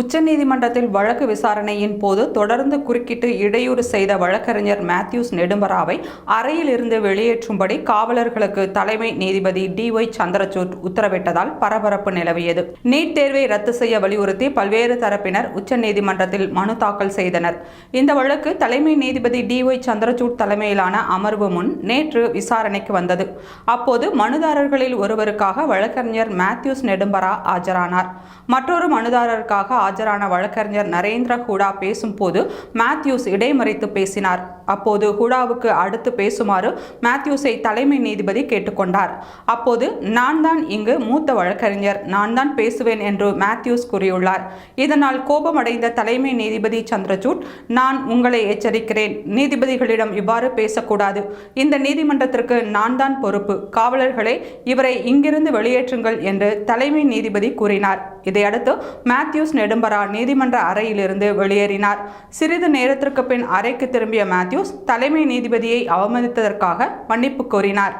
உச்சநீதிமன்றத்தில் வழக்கு விசாரணையின் போது தொடர்ந்து குறுக்கிட்டு இடையூறு செய்த வழக்கறிஞர் மேத்யூஸ் நெடும்பராவை அறையில் இருந்து வெளியேற்றும்படி காவலர்களுக்கு தலைமை நீதிபதி டி ஒய் சந்திரசூட் உத்தரவிட்டதால் பரபரப்பு நிலவியது. நீட் தேர்வை ரத்து செய்ய வலியுறுத்தி பல்வேறு தரப்பினர் உச்சநீதிமன்றத்தில் மனு தாக்கல் செய்தனர். இந்த வழக்கு தலைமை நீதிபதி டி ஒய் சந்திரசூட் தலைமையிலான அமர்வு முன் நேற்று விசாரணைக்கு வந்தது. அப்போது மனுதாரர்களில் ஒருவருக்காக வழக்கறிஞர் மேத்யூஸ் நெடும்பரா ஆஜரானார். மற்றொரு மனுதாரருக்காக ஆஜரான வழக்கறிஞர் நரேந்திர ஹூடா பேசும்போது மேத்யூஸ் இடைமறைத்து பேசினார். அப்போது ஹூடாவுக்கு அடுத்து பேசுமாறு மேத்யூஸை தலைமை நீதிபதி கேட்டுக்கொண்டார். அப்போது நான் தான் இங்கு மூத்த வழக்கறிஞர். நான் தான் பேசுவேன் என்று மேத்யூஸ் கூறியுள்ளார். இதனால் கோபமடைந்த தலைமை நீதிபதி சந்திரசூட் நான் உங்களை எச்சரிக்கிறேன். நீதிபதிகளிடம் இவ்வாறு பேசக்கூடாது. இந்த நீதிமன்றத்திற்கு நான் தான் பொறுப்பு. காவலர்களே இவரை இங்கிருந்து வெளியேற்றுங்கள் என்று தலைமை நீதிபதி கூறினார். இதையடுத்து மேத்யூஸ் நெடும் நெடும்பரா நீதிமன்ற அறையிலிருந்து வெளியேறினார். சிறிது நேரத்திற்கு பின் அறைக்கு திரும்பிய மேத்யூஸ் தலைமை நீதிபதியை அவமதித்ததற்காக மன்னிப்பு கோரினார்.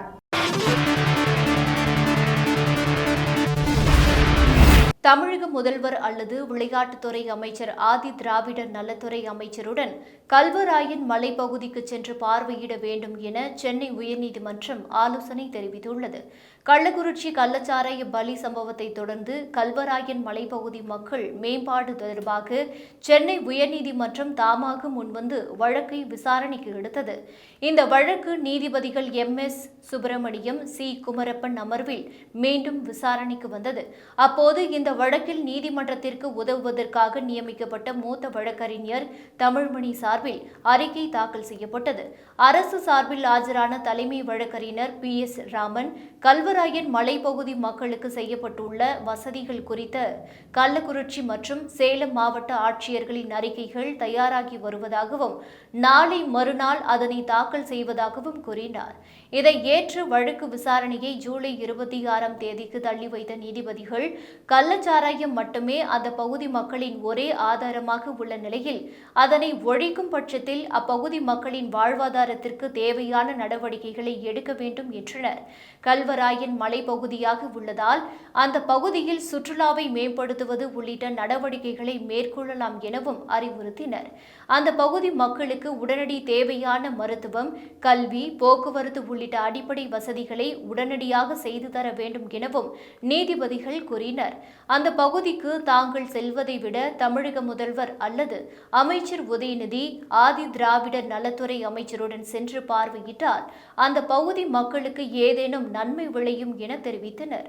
தமிழக முதல்வர் அல்லது விளையாட்டுத்துறை அமைச்சர் ஆதி திராவிடர் நலத்துறை அமைச்சருடன் கல்வராயன் மலைப்பகுதிக்கு சென்று பார்வையிட வேண்டும் என சென்னை உயர்நீதிமன்றம் ஆலோசனை தெரிவித்துள்ளது. கள்ளக்குறிச்சி கள்ளச்சாராய பலி சம்பவத்தை தொடர்ந்து கல்வராயன் மலைப்பகுதி மக்கள் மேம்பாடு தொடர்பாக சென்னை உயர்நீதிமன்றம் தாமாக முன்வந்து வழக்கை விசாரணைக்கு எடுத்தது. இந்த வழக்கு நீதிபதிகள் M. S. Subramaniam C. Kumarappan அமர்வில் மீண்டும் விசாரணைக்கு வந்தது. அப்போது இந்த வழக்கில் நீதிமன்றத்திற்கு உதவுவதற்காக நியமிக்கப்பட்ட மூத்த வழக்கறிஞர் தமிழ்மணி சார்பில் அறிக்கை தாக்கல் செய்யப்பட்டது. அரசு சார்பில் ஆஜரான தலைமை வழக்கறிஞர் பி. எஸ். ராமன் கல்வராயன் மலைப்பகுதி மக்களுக்கு செய்யப்பட்டுள்ள வசதிகள் குறித்த கள்ளக்குறிச்சி மற்றும் சேலம் மாவட்ட ஆட்சியர்களின் அறிக்கைகள் தயாராகி வருவதாகவும் நாளை மறுநாள் அதனை தாக்கல் செய்வதாகவும் கூறினார். இதை ஏற்று வழக்கு விசாரணையை ஜூலை இருபத்தி ஆறாம் தேதிக்கு தள்ளி வைத்த நீதிபதிகள் கள்ளச்சாராயம் மட்டுமே அந்த பகுதி மக்களின் ஒரே ஆதாரமாக உள்ள நிலையில் அதனை ஒழிக்கும் பட்சத்தில் அப்பகுதி மக்களின் வாழ்வாதாரத்திற்கு தேவையான நடவடிக்கைகளை எடுக்க வேண்டும் என்றனர். கல்வராயன் மலைப்பகுதியாக உள்ளதால் அந்த பகுதியில் சுற்றுலாவை மேம்படுத்துவது உள்ளிட்ட நடவடிக்கைகளை மேற்கொள்ளலாம் எனவும் அறிவுறுத்தினர். அந்த பகுதி மக்களுக்கு உடனடி தேவையான மருத்துவம் கல்வி போக்குவரத்து உள்ளிட்ட அடிப்படை வசதிகளை உடனடியாக செய்து தர வேண்டும் எனவும் நீதிபதிகள் கூறினர். அந்த பகுதிக்கு தாங்கள் செல்வதை விட தமிழக முதல்வர் அல்லது அமைச்சர் உதயநிதி ஆதி திராவிடர் நலத்துறை அமைச்சருடன் சென்று பார்வையிட்டால் அந்த பகுதி மக்களுக்கு ஏதேனும் நன்மை விளையும் என தெரிவித்தனர்.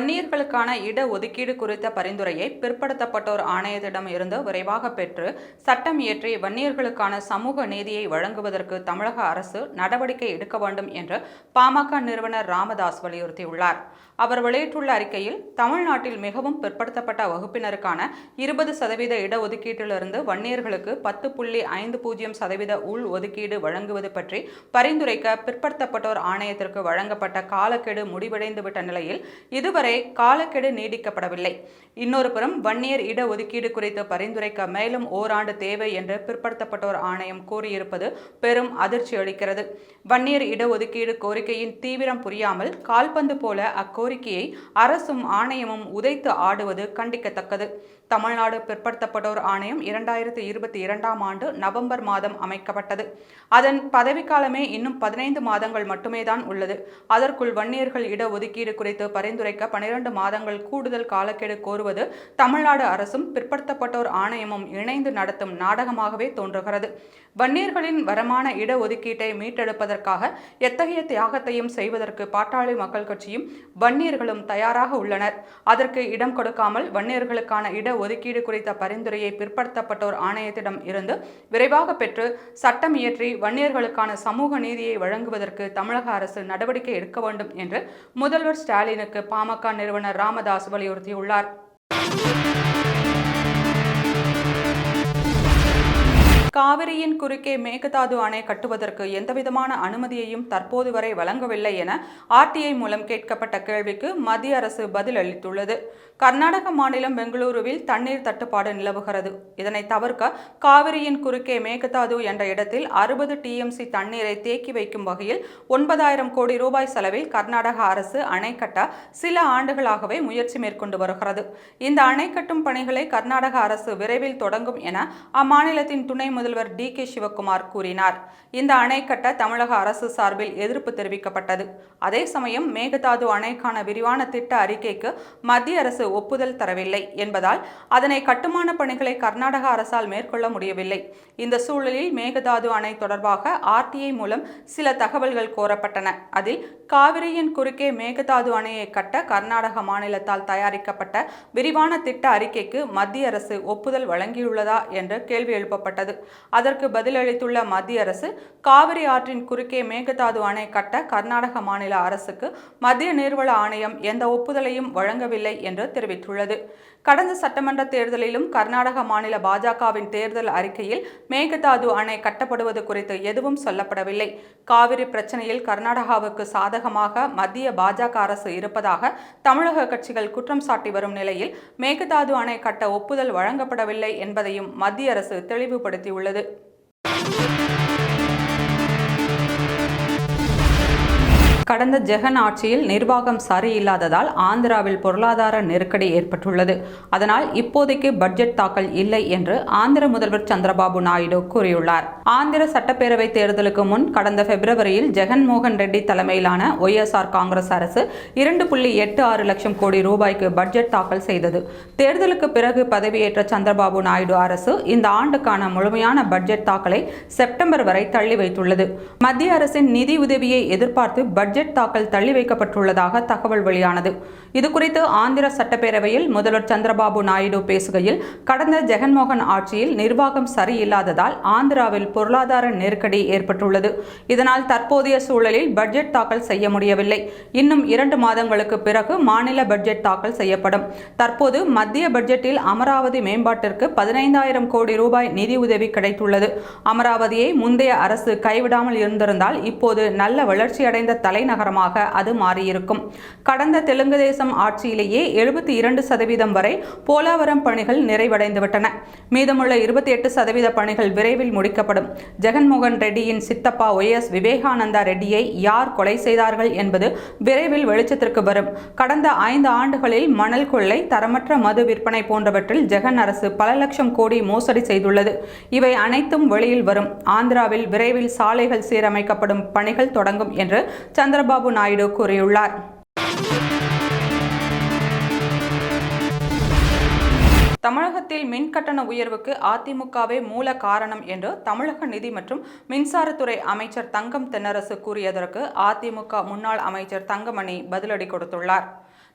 வன்னியர்களுக்கான இட ஒதுக்கீடு குறித்த பரிந்துரையை பிற்படுத்தப்பட்டோர் ஆணையத்திடம் இருந்து விரைவாக பெற்று சட்டம் இயற்றி வன்னியர்களுக்கான சமூக நீதியை வழங்குவதற்கு தமிழக அரசு நடவடிக்கை எடுக்க வேண்டும் என்று பாமக நிறுவனர் ராமதாஸ் வலியுறுத்தியுள்ளார். அவர் வெளியிட்டுள்ள அறிக்கையில் தமிழ்நாட்டில் மிகவும் பிற்படுத்தப்பட்ட வகுப்பினருக்கான இருபது சதவீத இடஒதுக்கீட்டிலிருந்து வன்னியர்களுக்கு பத்து புள்ளி ஐந்து பூஜ்ஜியம் சதவீத உள் ஒதுக்கீடு வழங்குவது பற்றி பரிந்துரைக்க பிற்படுத்தப்பட்டோர் ஆணையத்திற்கு வழங்கப்பட்ட காலக்கெடு முடிவடைந்துவிட்ட நிலையில் இதுவரை காலக்கெடு நீடிக்கப்படவில்லை. இன்னொரு புறம் வன்னியர் இடஒதுக்கீடு குறித்து பரிந்துரைக்க மேலும் ஓராண்டு தேவை என்று பிற்படுத்தப்பட்டோர் ஆணையம் கூறியிருப்பது பெரும் அதிர்ச்சி அளிக்கிறது வன்னியர் இடஒதுக்கீடு கோரிக்கையின் தீவிரம் புரியாமல் கால்பந்து போல கோரிக்கையை அரசும் ஆணையமும் உதைத்து ஆடுவது கண்டிக்கத்தக்கது. தமிழ்நாடு பிற்படுத்தப்பட்டோர் ஆணையம் இரண்டாயிரத்தி இருபத்தி இரண்டாம் ஆண்டு நவம்பர் மாதம் அமைக்கப்பட்டது. அதன் பதவிக்காலமே இன்னும் பதினைந்து மாதங்கள் மட்டுமே தான் உள்ளது. அதற்குள் வன்னியர்கள் இடஒதுக்கீடு குறித்து பரிந்துரைக்க பனிரெண்டு மாதங்கள் கூடுதல் காலக்கெடு கோருவது தமிழ்நாடு அரசும் பிற்படுத்தப்பட்டோர் ஆணையமும் இணைந்து நடத்தும் நாடகமாகவே தோன்றுகிறது. வன்னியர்களின் வரமான இடஒதுக்கீட்டை மீட்டெடுப்பதற்காக எத்தகைய தியாகத்தையும் செய்வதற்கு பாட்டாளி மக்கள் கட்சியும் வன்னி வன்னியர்களும் தயாராக உள்ளனர். அதற்கு இடம் கொடுக்காமல் வன்னியர்களுக்கான இட ஒதுக்கீடு குறித்த பரிந்துரையை பிற்படுத்தப்பட்டோர் ஆணையத்திடம் இருந்து விரைவாக பெற்று சட்டம் இயற்றி வன்னியர்களுக்கான சமூக நீதியை வழங்குவதற்கு தமிழக அரசு நடவடிக்கை எடுக்க வேண்டும் என்று முதல்வர் ஸ்டாலினுக்கு பாமக நிறுவனர் ராமதாஸ் வலியுறுத்தியுள்ளார். காவிரியின் குறுக்கே மேகதாது அணை கட்டுவதற்கு எந்தவிதமான அனுமதியையும் தற்போது வரை வழங்கவில்லை என ஆர்டிஐ மூலம் கேட்கப்பட்ட கேள்விக்கு மத்திய அரசு பதில் அளித்துள்ளது. கர்நாடக மாநிலம் பெங்களூருவில் தண்ணீர் தட்டுப்பாடு நிலவுகிறது. இதனை தவிர்க்க காவிரியின் குறுக்கே மேகதாது என்ற இடத்தில் அறுபது டிஎம்சி தண்ணீரை தேக்கி வைக்கும் வகையில் ஒன்பதாயிரம் கோடி ரூபாய் செலவில் கர்நாடக அரசு அணை கட்ட சில ஆண்டுகளாகவே முயற்சி மேற்கொண்டு வருகிறது. இந்த அணை கட்டும் பணிகளை கர்நாடக அரசு விரைவில் தொடங்கும் என அம்மாநிலத்தின் துணை முதல்வர் டி கே சிவக்குமார் கூறினார். இந்த அணை கட்ட தமிழக அரசு சார்பில் எதிர்ப்பு தெரிவிக்கப்பட்டது. அதே சமயம் மேகதாது அணைக்கான விரிவான திட்ட அறிக்கைக்கு மத்திய அரசு ஒப்புதல் தரவில்லை என்பதால் அதனை கட்டுமான பணிகளை கர்நாடக அரசால் மேற்கொள்ள முடியவில்லை. இந்த சூழலில் மேகதாது அணை தொடர்பாக ஆர்டிஐ மூலம் சில தகவல்கள் கோரப்பட்டன. அதில் காவிரியின் குறுக்கே மேகதாது அணையை கட்ட கர்நாடக மாநிலத்தால் தயாரிக்கப்பட்ட விரிவான திட்ட அறிக்கைக்கு மத்திய அரசு ஒப்புதல் வழங்கியுள்ளதா என்று கேள்வி எழுப்பப்பட்டது. அதற்கு பதிலளித்துள்ள மத்திய அரசு காவிரி ஆற்றின் குறுக்கே மேகதாது அணை கட்ட கர்நாடக மாநில அரசுக்கு மத்திய நீர்வள ஆணையம் எந்த ஒப்புதலையும் வழங்கவில்லை என்று தெரிவித்துள்ளது. கடந்த சட்டமன்ற தேர்தலிலும் கர்நாடக மாநில பாஜகவின் தேர்தல் அறிக்கையில் மேகதாது அணை கட்டப்படுவது குறித்து எதுவும் சொல்லப்படவில்லை. காவிரி பிரச்சனையில் கர்நாடகாவுக்கு சாதகமாக மத்திய பாஜக அரசு இருப்பதாக தமிழக கட்சிகள் குற்றம் சாட்டி வரும் நிலையில் மேகதாது அணை கட்ட ஒப்புதல் வழங்கப்படவில்லை என்பதையும் மத்திய அரசு தெளிவுபடுத்தியுள்ளது. கடந்த ஜெகன் ஆட்சியில் நிர்வாகம் சரியில்லாததால் ஆந்திராவில் பொருளாதார நெருக்கடி ஏற்பட்டுள்ளது. அதனால் இப்போதைக்கு பட்ஜெட் தாக்கல் இல்லை என்று ஆந்திர முதல்வர் சந்திரபாபு நாயுடு கூறியுள்ளார். ஆந்திர சட்டப்பேரவை தேர்தலுக்கு முன் கடந்த பிப்ரவரியில் ஜெகன்மோகன் ரெட்டி தலைமையிலான ஒய்எஸ்ஆர் காங்கிரஸ் அரசு இரண்டு புள்ளி எட்டு ஆறு லட்சம் கோடி ரூபாய்க்கு பட்ஜெட் தாக்கல் செய்தது. தேர்தலுக்கு பிறகு பதவியேற்ற சந்திரபாபு நாயுடு அரசு இந்த ஆண்டுக்கான முழுமையான பட்ஜெட் தாக்கலை செப்டம்பர் வரை தள்ளி வைத்துள்ளது. மத்திய அரசின் நிதி உதவியை எதிர்பார்த்து பட்ஜெட் தாக்கல் தள்ளி வைக்கப்பட்டுள்ளதாக தகவல் வெளியானது. இதுகுறித்து ஆந்திர சட்டப்பேரவையில் முதல்வர் சந்திரபாபு நாயுடு பேசுகையில் கடந்த ஜெகன்மோகன் ஆட்சியில் நிர்வாகம் சரியில்லாததால் ஆந்திராவில் பொருளாதார நெருக்கடி ஏற்பட்டுள்ளது. இதனால் தற்போதைய சூழலில் பட்ஜெட் தாக்கல் செய்ய முடியவில்லை. இன்னும் இரண்டு மாதங்களுக்கு பிறகு மாநில பட்ஜெட் தாக்கல் செய்யப்படும். தற்போது மத்திய பட்ஜெட்டில் அமராவதி மேம்பாட்டிற்கு பதினைந்தாயிரம் கோடி ரூபாய் நிதி உதவி கிடைத்துள்ளது. அமராவதியை முந்தைய அரசு கைவிடாமல் இருந்திருந்தால் இப்போது நல்ல வளர்ச்சியடைந்த தலைநகரமாக அது மாறியிருக்கும். கடந்த தெலுங்கு தேசம் ஆட்சியிலேயே எழுபத்தி இரண்டு சதவீதம் வரை போலாவரம் பணிகள் நிறைவடைந்துவிட்டன. மீதமுள்ள இருபத்தி எட்டு சதவீத பணிகள் விரைவில் முடிக்கப்படும். ஜெகன்மோகன் ரெட்டியின் சித்தப்பா ஒய் எஸ் விவேகானந்தா ரெட்டியை யார் கொலை செய்தார்கள் என்பது விரைவில் வெளிச்சத்திற்கு வரும். கடந்த ஐந்து ஆண்டுகளில் மணல் கொள்ளை தரமற்ற மது விற்பனை போன்றவற்றில் ஜெகன் அரசு பல லட்சம் கோடி மோசடி செய்துள்ளது. இவை அனைத்தும் வெளியில் வரும். ஆந்திராவில் விரைவில் சாலைகள் சீரமைக்கப்படும் பணிகள் தொடங்கும் என்று சந்திரபாபு நாயுடு கூறியுள்ளார். தமிழகத்தில் மின் கட்டண உயர்வுக்கு அதிமுகவே மூல காரணம் என்று தமிழக நிதி மற்றும் மின்சாரத்துறை அமைச்சர் தங்கம் தென்னரசு கூறியதற்கு அதிமுக முன்னாள் அமைச்சர் தங்கமணி பதிலடி கொடுத்துள்ளார்.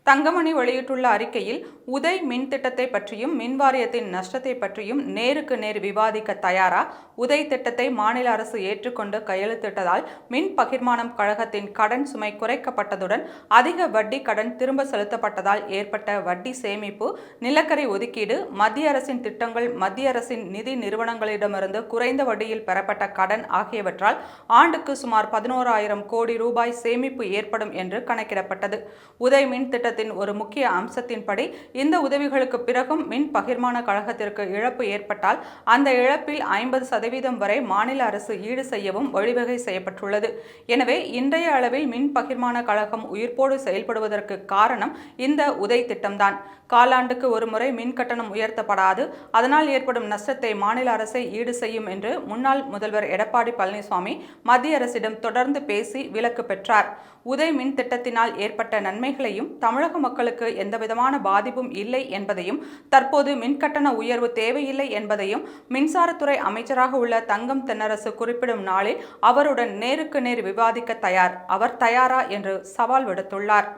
தங்கமணி வெளியிட்டுள்ள அறிக்கையில் உதய் மின் திட்டத்தை பற்றியும் மின் வாரியத்தின் நஷ்டத்தை பற்றியும் நேருக்கு நேர் விவாதிக்க தயாரா? உதய் திட்டத்தை மாநில அரசு ஏற்றுக்கொண்டு கையெழுத்திட்டதால் மின் பகிர்மானம் கழகத்தின் கடன் சுமை குறைக்கப்பட்டதுடன் அதிக வட்டி கடன் திரும்ப செலுத்தப்பட்டதால் ஏற்பட்ட வட்டி சேமிப்பு நிலக்கரி ஒதுக்கீடு மத்திய அரசின் திட்டங்கள் மத்திய அரசின் நிதி நிறுவனங்களிடமிருந்து குறைந்த வட்டியில் பெறப்பட்ட கடன் ஆகியவற்றால் ஆண்டுக்கு சுமார் பதினோராயிரம் கோடி ரூபாய் சேமிப்பு ஏற்படும் என்று கணக்கிடப்பட்டது. உதய் மின் திட்டத்தின் ஒரு முக்கிய அம்சத்தின்படி இந்த உதவிகளுக்கு பிறகும் மின் பகிர்மான கழகத்திற்கு இழப்பு ஏற்பட்டால் அந்த இழப்பில் ஐம்பது சதவீதம் வரை மாநில அரசு ஈடு செய்யவும் வழிவகை செய்யப்பட்டுள்ளது. எனவே இன்றைய அளவில் மின் பகிர்மான கழகம் உயிர்ப்போடு செயல்படுவதற்கு காரணம் இந்த உதய் திட்டம்தான். காலாண்டுக்கு ஒரு முறை மின் கட்டணம் உயர்த்தப்படாது. அதனால் ஏற்படும் நஷ்டத்தை மாநில அரசை ஈடு செய்யும் என்று முன்னாள் முதல்வர் எடப்பாடி பழனிசாமி மத்திய அரசிடம் தொடர்ந்து பேசி விலக்கு பெற்றார். உதய் மின் திட்டத்தினால் ஏற்பட்ட நன்மைகளையும் தமிழக மக்களுக்கு எந்தவிதமான பாதிப்பும் இல்லை என்பதையும் தற்போது மின் கட்டண உயர்வு தேவையில்லை என்பதையும் மின்சாரத்துறை அமைச்சராக உள்ள தங்கம் தென்னரசு குறிப்பிடும் நாளில் அவருடன் நேருக்கு நேர் விவாதிக்க தயார் அவர் தயாரா என்று சவால் விடுத்துள்ளார்.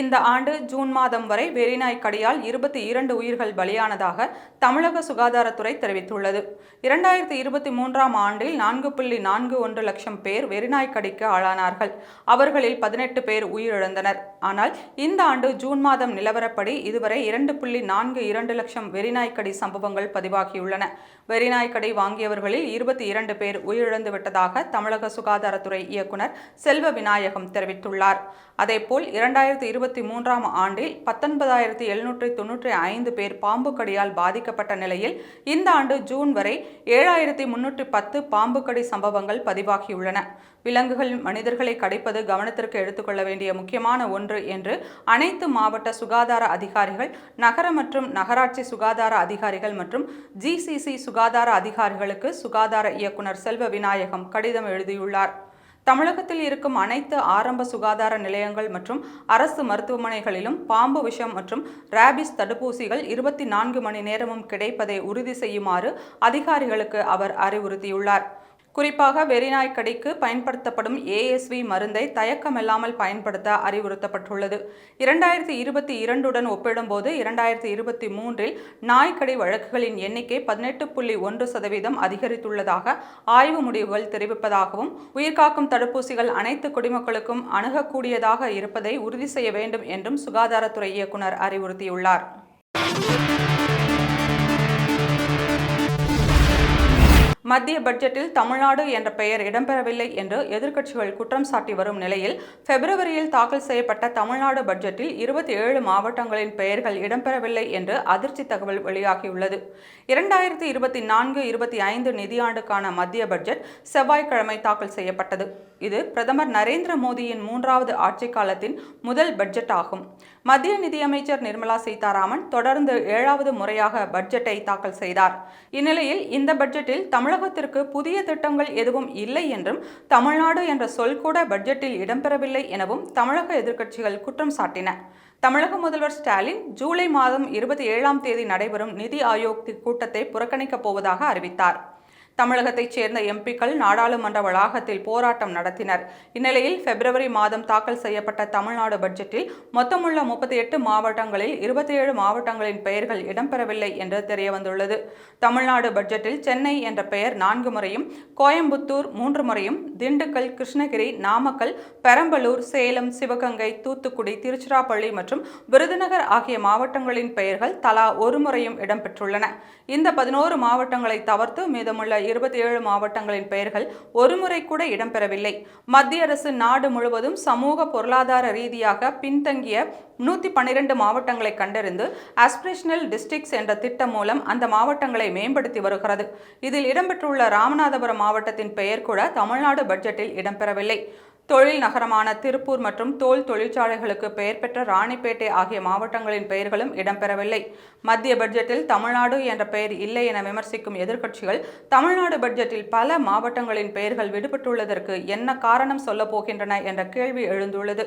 இந்த ஆண்டு ஜூன் மாதம் வரை வெறிநாய் கடியால் இருபத்தி இரண்டு உயிர்கள் பலியானதாக தமிழக சுகாதாரத்துறை தெரிவித்துள்ளது. இரண்டாயிரத்தி இருபத்தி மூன்றாம் ஆண்டில் நான்கு புள்ளி நான்கு ஒன்று லட்சம் பேர் வெறிநாய் கடிக்கு ஆளானார்கள். அவர்களில் பதினெட்டு பேர் உயிரிழந்தனர். ஆனால் இந்த ஆண்டு ஜூன் மாதம் நிலவரப்படி இதுவரை இரண்டு புள்ளி நான்கு இரண்டு லட்சம் வெறிநாய்க்கடி சம்பவங்கள் பதிவாகியுள்ளன. வெறிநாய்க்கடி வாங்கியவர்களில் இருபத்தி இரண்டு பேர் உயிரிழந்து விட்டதாக தமிழக சுகாதாரத்துறை இயக்குனர் செல்வ விநாயகம் தெரிவித்துள்ளார். அதேபோல் இரண்டாயிரத்தி இருபத்தி மூன்றாம் ஆண்டில் பத்தொன்பதாயிரத்தி எழுநூற்றி தொன்னூற்றி ஐந்து பேர் பாம்பு கடியால் பாதிக்கப்பட்ட நிலையில் இந்த ஆண்டு ஜூன் வரை ஏழாயிரத்தி முன்னூற்றி பத்து பாம்பு கடி சம்பவங்கள் பதிவாகியுள்ளன. விலங்குகள் மனிதர்களை கடிப்பது கவனத்திற்கு எடுத்துக்கொள்ள வேண்டிய முக்கியமான ஒன்று என்று அனைத்து மாவட்ட சுகாதார அதிகாரிகள் நகர மற்றும் நகராட்சி சுகாதார அதிகாரிகள் மற்றும் ஜிசிசி சுகாதார அதிகாரிகளுக்கு சுகாதார இயக்குநர் செல்வ விநாயகம் கடிதம் எழுதியுள்ளார். தமிழகத்தில் இருக்கும் அனைத்து ஆரம்ப சுகாதார நிலையங்கள் மற்றும் அரசு மருத்துவமனைகளிலும் பாம்பு விஷம் மற்றும் ரேபிஸ் தடுப்பூசிகள் இருபத்தி நான்கு மணி நேரமும் கிடைப்பதை உறுதி செய்யுமாறு அதிகாரிகளுக்கு அவர் அறிவுறுத்தியுள்ளார். குறிப்பாக வெறிநாய் கடிக்கு பயன்படுத்தப்படும் ஏஎஸ்வி மருந்தை தயக்கமில்லாமல் பயன்படுத்த அறிவுறுத்தப்பட்டுள்ளது. இரண்டாயிரத்தி இருபத்தி இரண்டுடன் ஒப்பிடும்போது இரண்டாயிரத்தி இருபத்தி மூன்றில் நாய்க்கடி வழக்குகளின் எண்ணிக்கை பதினெட்டு புள்ளி ஒன்று சதவீதம் அதிகரித்துள்ளதாக ஆய்வு முடிவுகள் தெரிவிப்பதாகவும் உயிர்காக்கும் தடுப்பூசிகள் அனைத்து குடிமக்களுக்கும் அணுகக்கூடியதாக இருப்பதை உறுதி செய்ய வேண்டும் என்றும் சுகாதாரத்துறை இயக்குனர் அறிவுறுத்தியுள்ளார். மத்திய பட்ஜெட்டில் தமிழ்நாடு என்ற பெயர் இடம்பெறவில்லை என்று எதிர்க்கட்சிகள் குற்றம் சாட்டி வரும் நிலையில் பிப்ரவரியில் தாக்கல் செய்யப்பட்ட தமிழ்நாடு பட்ஜெட்டில் இருபத்தி ஏழு மாவட்டங்களின் பெயர்கள் இடம்பெறவில்லை என்று அதிர்ச்சி தகவல் வெளியாகியுள்ளது. இரண்டாயிரத்தி இருபத்தி நான்கு இருபத்தி ஐந்து நிதியாண்டுக்கான மத்திய பட்ஜெட் செவ்வாய்க்கிழமை தாக்கல் செய்யப்பட்டது. இது பிரதமர் நரேந்திர மோடியின் மூன்றாவது ஆட்சி காலத்தின் முதல் பட்ஜெட் ஆகும் மத்திய நிதியமைச்சர் நிர்மலா சீதாராமன் தொடர்ந்து ஏழாவது முறையாக பட்ஜெட்டை தாக்கல் செய்தார். இந்நிலையில் இந்த பட்ஜெட்டில் தமிழக தமிழகத்திற்கு புதிய திட்டங்கள் எதுவும் இல்லை என்றும் தமிழ்நாடு என்ற சொல் கூட பட்ஜெட்டில் இடம்பெறவில்லை எனவும் தமிழக எதிர்க்கட்சிகள் குற்றம் சாட்டின. தமிழக முதல்வர் ஸ்டாலின் ஜூலை மாதம் இருபத்தி ஏழாம் தேதி நடைபெறும் நிதி ஆயோக் கூட்டத்தை புறக்கணிக்கப் போவதாக அறிவித்தார். தமிழகத்தைச் சேர்ந்த எம்பிக்கள் நாடாளுமன்ற வளாகத்தில் போராட்டம் நடத்தினர். இந்நிலையில் பிப்ரவரி மாதம் தாக்கல் செய்யப்பட்ட தமிழ்நாடு பட்ஜெட்டில் மொத்தமுள்ள முப்பத்தி எட்டு மாவட்டங்களில் இருபத்தி ஏழு மாவட்டங்களின் பெயர்கள் இடம்பெறவில்லை என்று தெரியவந்துள்ளது. தமிழ்நாடு பட்ஜெட்டில் சென்னை என்ற பெயர் நான்கு முறையும் கோயம்புத்தூர் மூன்று முறையும் திண்டுக்கல் கிருஷ்ணகிரி நாமக்கல் பெரம்பலூர் சேலம் சிவகங்கை தூத்துக்குடி திருச்சிராப்பள்ளி மற்றும் விருதுநகர் ஆகிய மாவட்டங்களின் பெயர்கள் தலா ஒரு முறையும் இடம்பெற்றுள்ளன. இந்த பதினோரு மாவட்டங்களை தவிர்த்து மீதமுள்ள இருபத்தி ஏழு மாவட்டங்களின் பெயர்கள் ஒருமுறை கூட இடம்பெறவில்லை. மத்திய அரசு நாடு முழுவதும் சமூக பொருளாதார ரீதியாக பின்தங்கிய நூற்றி பன்னிரண்டு மாவட்டங்களை கண்டறிந்து ஆஸ்பிரேஷனல் டிஸ்ட்ரிக்ஸ் என்ற திட்டம் மூலம் அந்த மாவட்டங்களை மேம்படுத்தி வருகிறது. இதில் இடம்பெற்றுள்ள ராமநாதபுரம் மாவட்டத்தின் பெயர் கூட தமிழ்நாடு பட்ஜெட்டில் இடம்பெறவில்லை. தொழில் நகரமான திருப்பூர் மற்றும் தோல் தொழிற்சாலைகளுக்கு பெயர் பெற்ற ராணிப்பேட்டை ஆகிய மாவட்டங்களின் பெயர்களும் இடம்பெறவில்லை. மத்திய பட்ஜெட்டில் தமிழ்நாடு என்ற பெயர் இல்லை என விமர்சிக்கும் எதிர்க்கட்சிகள் தமிழ்நாடு பட்ஜெட்டில் பல மாவட்டங்களின் பெயர்கள் விடுபட்டுள்ளதற்கு என்ன காரணம் சொல்லப் போகின்றன என்ற கேள்வி எழுந்துள்ளது.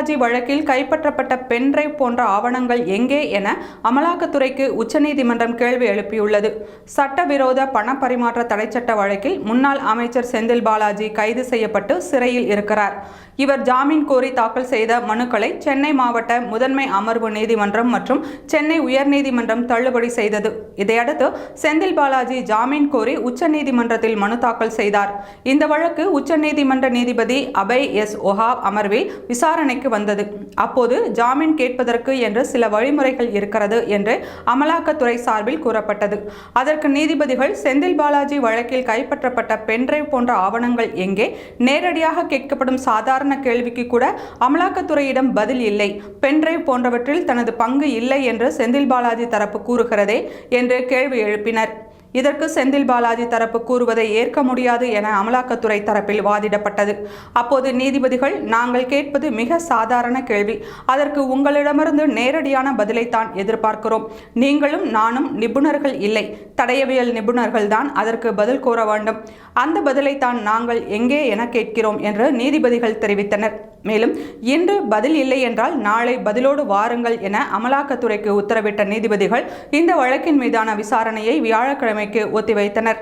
ராஜி வழக்கில் கைப்பற்றப்பட்ட பென்டிரைவ் போன்ற ஆவணங்கள் எங்கே என அமலாக்கத்துறைக்கு உச்சநீதிமன்றம் கேள்வி எழுப்பியுள்ளது. சட்டவிரோத பண பரிமாற்ற தடைச்சட்ட வழக்கில் முன்னாள் அமைச்சர் செந்தில் பாலாஜி கைது செய்யப்பட்டு சிறையில் இருக்கிறார். இவர் ஜாமீன் கோரி தாக்கல் செய்த மனுக்களை சென்னை மாவட்ட முதன்மை அமர்வு நீதிமன்றம் மற்றும் சென்னை உயர்நீதிமன்றம் தள்ளுபடி செய்தது. இதையடுத்து செந்தில் பாலாஜி ஜாமீன் கோரி உச்சநீதிமன்றத்தில் மனு தாக்கல் செய்தார். இந்த வழக்கு உச்சநீதிமன்ற நீதிபதி அபய் எஸ் ஒஹா அமர்வில் விசாரணைக்கு வந்தது. அப்போது ஜாமீன் கேட்பதற்கு என்று சில வழிமுறைகள் இருக்கிறது என்று அமலாக்கத்துறை சார்பில் கூறப்பட்டது. அதற்கு நீதிபதிகள் செந்தில் பாலாஜி வழக்கில் கைப்பற்றப்பட்ட பென்டிரைவ் போன்ற ஆவணங்கள் எங்கே? நேரடியாக கேட்கப்படும் சாதாரண கேள்விக்கு கூட அமலாக்கத்துறையிடம் பதில் இல்லை. பென்டிரைவ் போன்றவற்றில் தனது பங்கு இல்லை என்று செந்தில் பாலாஜி தரப்பு கூறுகிறதே என்று கேள்வி எழுப்பினர். இதற்கு செந்தில் பாலாஜி தரப்பு கூறுவதை ஏற்க முடியாது என அமலாக்கத்துறை தரப்பில் வாதிடப்பட்டது. அப்போது நீதிபதிகள் நாங்கள் கேட்பது மிக சாதாரண கேள்வி. அதற்கு உங்களிடமிருந்து நேரடியான பதிலைத்தான் எதிர்பார்க்கிறோம். நீங்களும் நானும் நிபுணர்கள் இல்லை. தடயவியல் நிபுணர்கள் தான் அதற்கு பதில் கூற வேண்டும். அந்த பதிலைத்தான் நாங்கள் எங்கே என கேட்கிறோம் என்று நீதிபதிகள் தெரிவித்தனர். மேலும் இன்று பதில் இல்லை என்றால் நாளை பதிலோடு வாருங்கள் என அமலாக்கத்துறைக்கு உத்தரவிட்ட நீதிபதிகள் இந்த வழக்கின் மீதான விசாரணையை வியாழக்கிழமைக்கு ஒத்திவைத்தனர்.